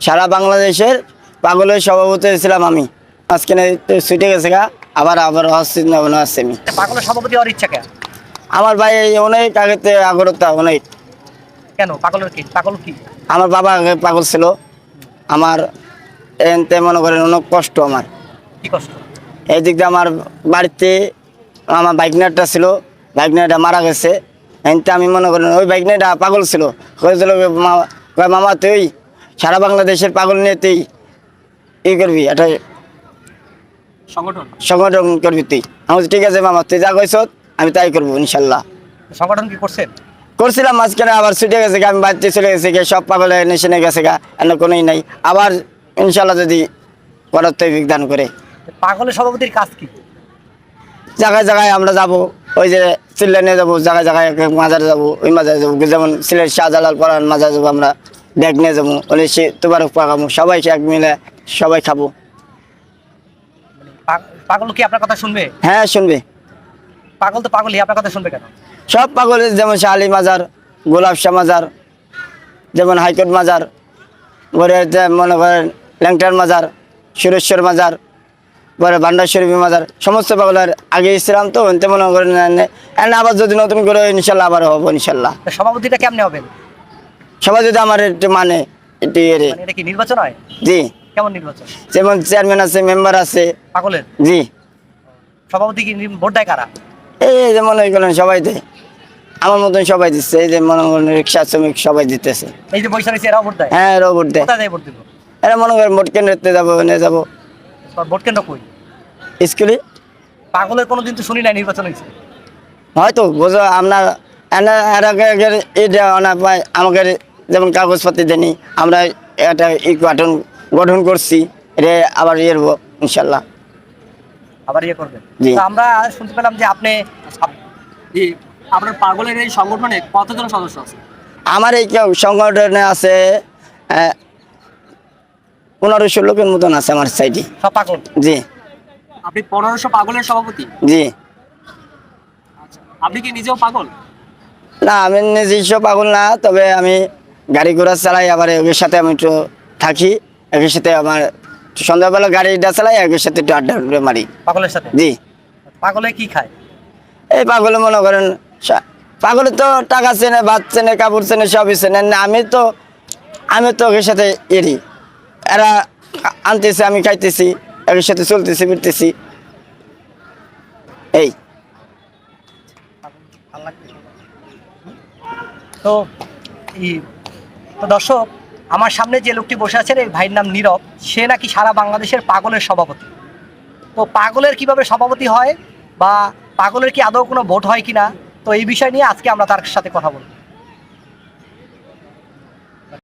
সারা বাংলাদেশের পাগলের সভাপতি ছিলাম আমি। তো ছুটে গেছে গা আবার আবার নবন আসছে আমি। পাগলের সভাপতি হওয়ার ইচ্ছা কেন আমার ভাই অনেক আগেতে আগরতা অনেক। কেন? পাগলের কি? পাগল কি? আমার বাবা আগে পাগল ছিল। আমার এনতে মনে করেন অনেক কষ্ট আমার। কি কষ্ট? এই দিক দিয়ে আমার বাড়িতে আমার বাইকনারটা ছিল বাইকনারটা মারা গেছে। এনতে আমি মনে করেন ওই বাইকনারটা পাগল ছিল। হয়েছিল মামা তুই সারা বাংলাদেশের পাগল নিয়ে তুই ই করবি একটা সংগঠন? সংগঠন করবি তুই। আমি ঠিক আছে মামা তুই যা কইস আমি তাই করব ইনশাল্লাহ। সংগঠন কি করছেন? করছিলাম মাঝখানে আবার ছুটে গেছে গা, আমি বাড়িতে চলে গেছে গিয়ে সব পাগলে নেশনে গেছে গা এনে কোনোই নাই। আবার ইনশাল্লাহ যদি করার তৈফিক দান করে। পাগলের সভাপতির কাজ কি? জায়গায় জায়গায় আমরা যাব ওই যে সিলেট নিয়ে যাব জায়গায় জায়গায় মাজারে যাব ওই মাজারে যাব। যেমন সিলেট শাহজালাল পরান মাজারে যাব আমরা। ব্যাগ নিয়ে যাব ওই সে তোমার পাকাবো সবাই এক মিলে সবাই খাব। পাগল কি আপনার কথা শুনবে? হ্যাঁ শুনবে। পাগল তো পাগলই আপনার কথা শুনবে কেন? সব পাগল যেমন শাহালি মাজার গোলাপ শাহ মাজার যেমন হাইকোর্ট মাজার যে মনে করেন ল্যাংটার মাজার সুরেশ্বর মাজার পরে ভান্ডার শরীফ মাজার সমস্ত পাগলের আগে ইসলাম তো তেমন মনে করেন আবার যদি নতুন করে ইনশাল্লাহ আবার হব ইনশাল্লাহ। সভাপতিটা কেমনে হবেন? সবাই যদি আমার একটু মানে একটু ইয়ে রে। মানে এটা কি নির্বাচন হয়? জি। কেমন নির্বাচন? যেমন চেয়ারম্যান আছে মেম্বার আছে। পাগলের? জি। সভাপতি কি নি- ভোট দেয় কারা? এই যে মনে করেন সবাই দেয় আমার মতন সবাই দিচ্ছে এই যে মনে করেন রিক্সা শ্রমিক সবাই দিতেছে। এই যে বৈশাখ রয়েছে এরাও ভোট দেয়? হ্যাঁ এরাও ভোট দেয়। কোথায় দেয় ভোট দিব? এরা মনে করেন ভোট কেন্দ্রে যাব এনে যাব। ভোট কেন্দ্র কই? স্কুলে? পাগলের কোনো দিন তো শুনি নাই নির্বাচন হয়েছে। হয়তো বোঝো আপনার এনা এরা এটা অনা পায় আমাকে যেমন কাগজপাতি দেনি আমরা একটা গঠন গঠন করছি এটা আবার ইয়ে ইনশাল্লাহ। আবার ইয়ে করবেন? জি। আমরা শুনতে পেলাম যে আপনি আপনার পাগলের এই সংগঠনে কতজন সদস্য আছে? আমার এই সংগঠনে আছে পনেরোশো লোকের মতন আছে আমার সাইডে। সব পাগল? জি। আপনি পনেরোশো পাগলের সভাপতি? জি। আচ্ছা আপনি কি নিজেও পাগল? না আমি নিজস্ব পাগল না তবে আমি গাড়ি ঘোড়া চালাই আবার একের সাথে আমি একটু থাকি একের সাথে আমার সন্ধ্যাবেলা গাড়িটা চালাই একের সাথে একটু আড্ডা মারি। পাগলের সাথে? জি। পাগলে কি খায়? এই পাগলে মনে করেন পাগলে তো টাকা চেনে ভাত চেনে কাপড় চেনে সবই চেনে না আমি তো আমি তো ওদের সাথে এরি। এরা আনতেছে আমি খাইতেছি একের সাথে চলতেছি ফিরতেছি। এই। তো তো দর্শক, আমার সামনে যে লোকটি বসে আছেন, এই ভাইয়ের নাম নীরব। সে নাকি সারা বাংলাদেশের পাগলের সভাপতি। তো পাগলের কীভাবে সভাপতি হয় বা পাগলের কি আদৌ কোনো ভোট হয় কিনা, তো এই বিষয় নিয়ে আজকে আমরা তার সাথে কথা বলব।